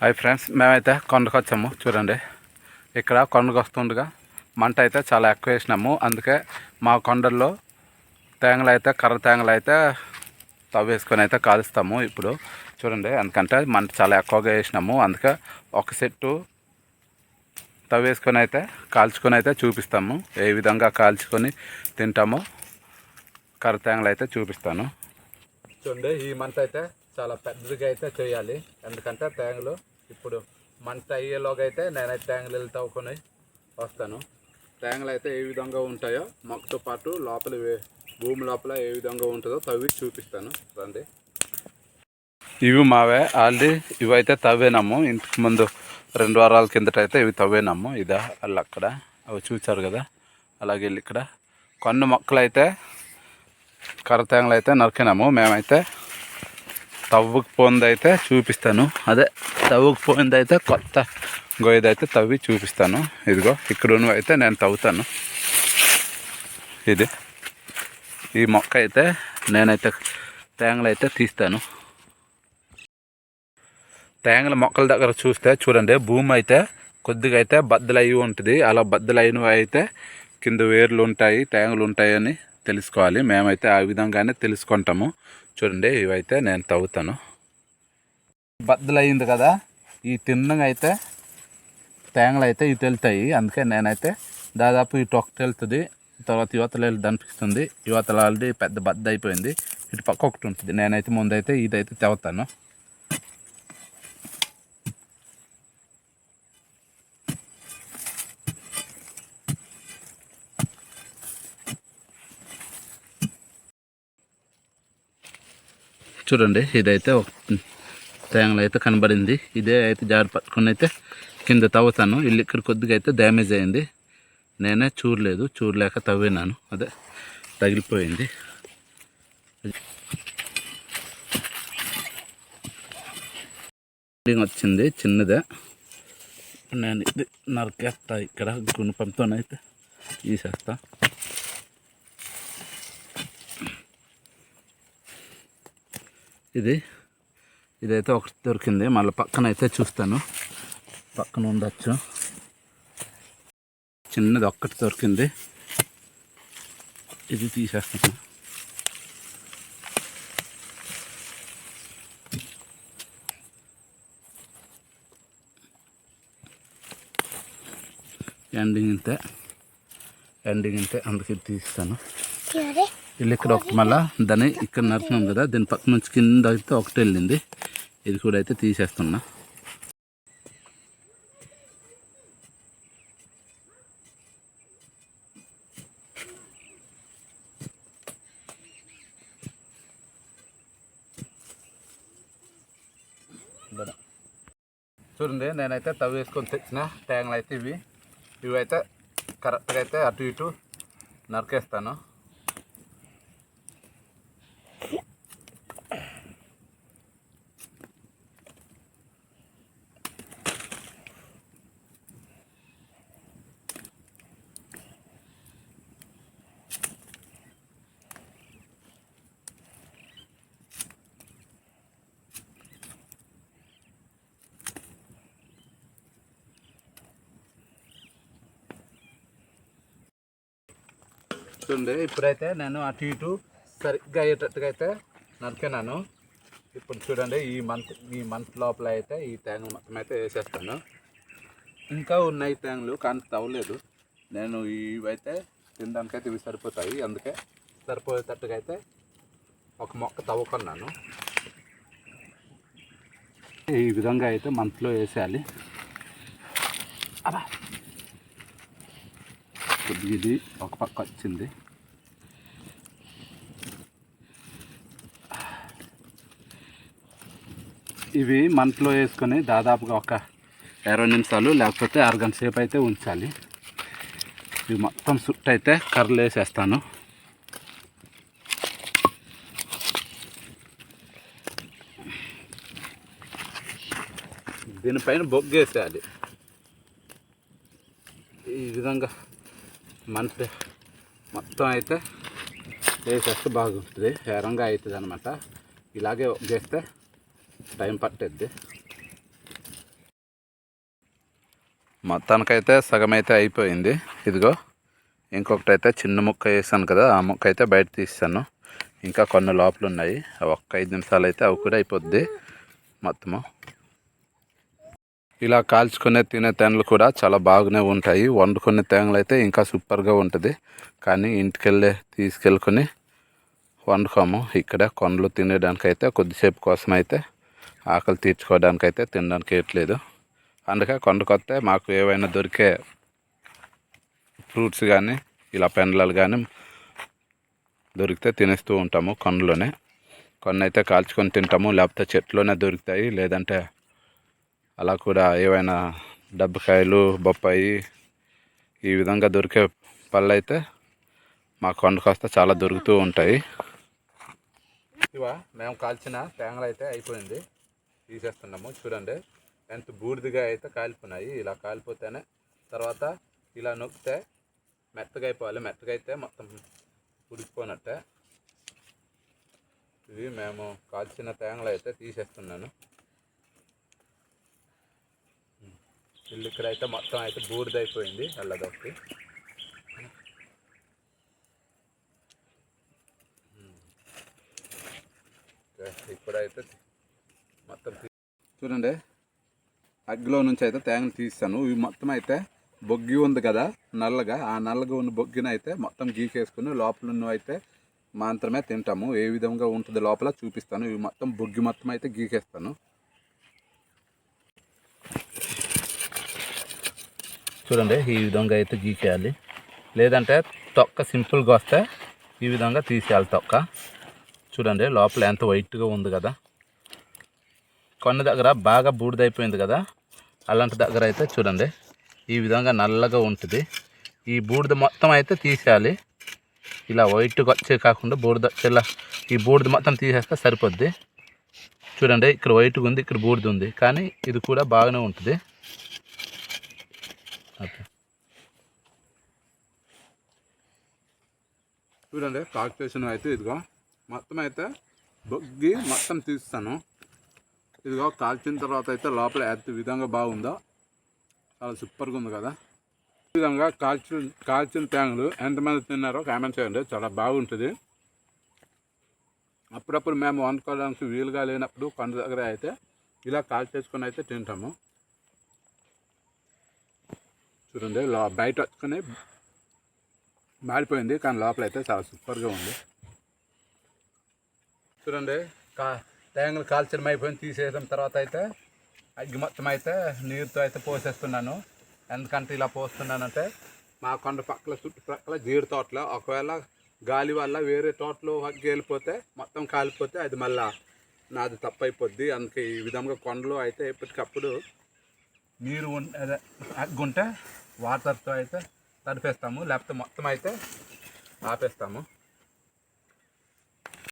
Hi friends మేమైతే కొండకు వచ్చాము చూడండి. ఇక్కడ కొండకు వస్తుండగా మంట అయితే చాలా ఎక్కువ వేసినాము. అందుకే మా కొండల్లో తేంగలు అయితే కర్ర తేంగలు అయితే తవ్వేసుకొని అయితే కాలుస్తాము ఇప్పుడు. చూడండి ఎందుకంటే మంట చాలా ఎక్కువగా వేసినాము. అందుకే ఒక సెట్టు తవ్వేసుకొని అయితే కాల్చుకొని అయితే చూపిస్తాము. ఏ విధంగా కాల్చుకొని తింటామో కర్ర తేంగలు అయితే చూపిస్తాను. చూడండి ఈ మంట అయితే చాలా పెద్దదిగా అయితే చేయాలి. ఎందుకంటే తేంగలు ఇప్పుడు మంట అయ్యేలోగా అయితే నేనైతే తేంగలు వెళ్ళి తవ్వుకొని వస్తాను. తేంగలు అయితే ఏ విధంగా ఉంటాయో మొక్కతో పాటు లోపల భూమి లోపల ఏ విధంగా ఉంటుందో తవ్వి చూపిస్తాను. రండి. ఇవి మావే. ఆల్రెడీ ఇవైతే తవ్వేనాము. ఇంతకు ముందు రెండు వారాల కిందట అయితే ఇవి తవ్వేనాము. ఇదా వాళ్ళు అక్కడ. అవి చూచారు కదా. అలాగే వెళ్ళి ఇక్కడ. కొన్ని మొక్కలు అయితే కర్ర తేంగలు అయితే నరికినాము. మేమైతే తవ్వుకు పోయింది అయితే చూపిస్తాను. అదే తవ్వుకు పోయింది అయితే కొత్త గొయ్యదైతే తవ్వి చూపిస్తాను. ఇదిగో ఇక్కడ ఉన్నవి అయితే నేను తవ్వుతాను. ఇది. ఈ మొక్క అయితే నేనైతే తేంగలు అయితే తీస్తాను. తేంగల మొక్కల దగ్గర చూస్తే చూడండి భూమి అయితే కొద్దిగా అయితే బద్దలు అయి ఉంటుంది. అలా బద్దలు అయినవి అయితే కింద వేర్లు ఉంటాయి తేంగలు ఉంటాయని తెలుసుకోవాలి. మేమైతే ఆ విధంగానే తెలుసుకుంటాము. చూడండి ఇవైతే నేను తవ్వుతాను. బద్దలయ్యింది కదా? ఈ తిన్నగా అయితే తేంగలు అయితే ఇవి తెలుతాయి అందుకే నేనైతే దాదాపు ఇటు ఒకటి వెళ్తుంది. తర్వాత యువతలు వెళ్ళి కనిపిస్తుంది యువతలు ఆల్రెడీ పెద్ద బద్ద అయిపోయింది ఇటు పక్క ఒకటి ఉంటుంది. నేనైతే ముందైతే ఇదైతే తవ్వుతాను. చూడండి ఇదైతే ఒక తేంగలు అయితే కనబడింది. ఇదే అయితే జారి పట్టుకుని అయితే కింద తవ్వుతాను. ఇల్లు ఇక్కడ కొద్దిగా అయితే డ్యామేజ్ అయింది. నేనే చూడలేదు చూడలేక తవ్వినాను. అదే తగిలిపోయింది. వచ్చింది చిన్నదే. నేను ఇది నరికేస్తా ఇక్కడ గుణపంతోనైతే తీసేస్తా. ఇది. ఇదైతే ఒకటి దొరికింది. మళ్ళీ పక్కన అయితే చూస్తాను. పక్కన ఉండొచ్చు. చిన్నది ఒక్కటి దొరికింది. ఇది తీసేస్తాను. ఎండింగ్ ఇంతే. ఎండింగ్ ఇంతే. అందుకే తీస్తాను. వీళ్ళు ఇక్కడ ఒకటి మళ్ళా దాన్ని ఇక్కడ నరుతున్నాం కదా దీని పక్క నుంచి కింద అయితే ఒకటి వెళ్ళింది ఇది కూడా అయితే తీసేస్తున్నా చూడండి నేనైతే తవ్వి వేసుకొని తెచ్చిన ట్యాంగ్లు అయితే ఇవి ఇవి అయితే కరెక్ట్గా అయితే అటు ఇటు నరికేస్తాను చూడండి ఇప్పుడైతే నేను అటు ఇటు సరిగ్గా అయ్యేటట్టుగా అయితే నరికినాను. ఇప్పుడు చూడండి ఈ మంత్ ఈ మంత్ లోపల అయితే ఈ తేంగ మొత్తం అయితే వేసేస్తాను. ఇంకా ఉన్నాయి తేంగలు కానీ తవ్వలేదు. నేను ఇవైతే తినడానికైతే ఇవి సరిపోతాయి. అందుకే సరిపోయేటట్టుగా అయితే ఒక మొక్క తవ్వుకున్నాను. ఈ విధంగా అయితే మంత్లో వేసేయాలి. అలా కొద్దిగా ఇది ఒక పక్క వచ్చింది. ఇవి మంటలో వేసుకొని దాదాపుగా ఒక ఇరవై నిమిషాలు లేకపోతే అరగంట సేపు అయితే ఉంచాలి. ఇవి మొత్తం సుట్టు అయితే కర్రలు వేసేస్తాను. దీనిపైన బొగ్గేసేయాలి. ఈ విధంగా మంట మొత్తం అయితే వేసేస్తే బాగుంటుంది. ఎరంగా అవుతుంది అనమాట ఇలాగే చేస్తే టైం పట్టేద్ది. మొత్తానికైతే సగం అయితే అయిపోయింది. ఇదిగో ఇంకొకటి అయితే చిన్న ముక్క వేసాను కదా ఆ ముక్క అయితే బయట తీస్తాను. ఇంకా కొన్ని లోపలు ఉన్నాయి ఒక్క ఐదు నిమిషాలు అయితే అవి కూడా అయిపోద్ది మొత్తము. ఇలా కాల్చుకునే తినే తేనెలు కూడా చాలా బాగానే ఉంటాయి. వండుకునే తేనెలు అయితే ఇంకా సూపర్గా ఉంటుంది. కానీ ఇంటికెళ్ళి తీసుకెళ్ళుకొని వండుకోము. ఇక్కడ కొండలు తినేదానికైతే కొద్దిసేపు కోసం అయితే ఆకలి అయితే తినడానికి వేయట్లేదు అందుకే కొండకొస్తే మాకు ఏవైనా దొరికే ఫ్రూట్స్ కానీ ఇలా పెండలాలు కానీ దొరికితే తినేస్తూ ఉంటాము కొండలోనే. కొన్ని అయితే కాల్చుకొని తింటాము. లేకపోతే చెట్లోనే దొరుకుతాయి. లేదంటే అలా కూడా ఏవైనా డబ్బకాయలు బొప్పాయి ఈ విధంగా దొరికే పళ్ళు అయితే మా కొండకొస్తే చాలా దొరుకుతూ ఉంటాయి. ఇవా మేము కాల్చిన తేంగలు అయితే అయిపోయింది. తీసేస్తున్నాము చూడండి. ఎంత బూడిదిగా అయితే కాలిపోయినాయి. ఇలా కాలిపోతేనే తర్వాత ఇలా నొక్కితే మెత్తగా అయిపోవాలి. మెత్తగా అయితే మొత్తం ఉడికిపోయినట్టే. ఇవి మేము కాల్చిన తేంగలు అయితే తీసేస్తున్నాను. ఇల్లు ఇక్కడ అయితే మొత్తం అయితే బూడిదైపోయింది అల్లదొక్కి ఇప్పుడైతే మొత్తం చూడండి అగ్గిలో నుంచి అయితే తేగను తీస్తాను. ఇవి మొత్తం అయితే బొగ్గి ఉంది కదా నల్లగా. ఆ నల్లగా ఉన్న బొగ్గిని అయితే మొత్తం గీకేసుకుని లోపల ఉన్న అయితే మాత్రమే తింటాము. ఏ విధంగా ఉంటుంది లోపల చూపిస్తాను. ఇవి మొత్తం బొగ్గి మొత్తం అయితే గీకేస్తాను. చూడండి ఈ విధంగా అయితే గీకేయాలి లేదంటే తొక్క సింపుల్గా వస్తే ఈ విధంగా తీసేయాలి తొక్క. చూడండి లోపల ఎంత వైట్గా ఉంది కదా. కొన్ని దగ్గర బాగా బూడిదైపోయింది కదా. అలాంటి దగ్గర అయితే చూడండి ఈ విధంగా నల్లగా ఉంటుంది. ఈ బూడిద మొత్తం అయితే తీసేయాలి. ఇలా వైట్గా వచ్చే కాకుండా బూడిద ఇలా ఈ బూడిద మొత్తం తీసేస్తే సరిపోద్ది. చూడండి ఇక్కడ వైట్గా ఉంది ఇక్కడ బూడిద ఉంది. కానీ ఇది కూడా బాగానే ఉంటుంది. ఓకే. చూడండి కాక్టేషన్ అయితే ఇదిగో మొత్తం అయితే బొగ్గి మొత్తం తీస్తాను. ఇదిగో కాల్చిన తర్వాత అయితే లోపల ఎంత విధంగా బాగుందో చాలా సూపర్గా ఉంది కదా. ఈ విధంగా కాల్చిన కాల్చిన తేంగలు ఎంతమంది తిన్నారో కామెంట్ చేయండి చాలా బాగుంటుంది. అప్పుడప్పుడు మేము వండుకోవడానికి వీలుగా లేనప్పుడు కొండ దగ్గర అయితే ఇలా కాల్ చేసుకొని అయితే తింటాము. చూడండి లో బయట వచ్చుకొని మాడిపోయింది. కానీ లోపల అయితే చాలా సూపర్గా ఉంది. చూడండి కా తేంగలు కాల్చడం అయిపోయింది. తీసేసిన తర్వాత అయితే అగ్గి మొత్తం అయితే నీరుతో అయితే పోసేస్తున్నాను. ఎందుకంటే ఇలా పోస్తున్నానంటే మా కొండ పక్కల చుట్టుపక్కల జీడి తోటలో ఒకవేళ గాలి వల్ల వేరే తోటలో అగ్గి వెళ్ళిపోతే మొత్తం కాలిపోతే అది మళ్ళా నాది తప్పు అయిపోద్ది అందుకే ఈ విధంగా కొండలు అయితే ఎప్పటికప్పుడు నీరు ఉంటే అదే ఉంటే వాటర్తో అయితే తడిపేస్తాము. లేకపోతే మొత్తం అయితే ఆపేస్తాము.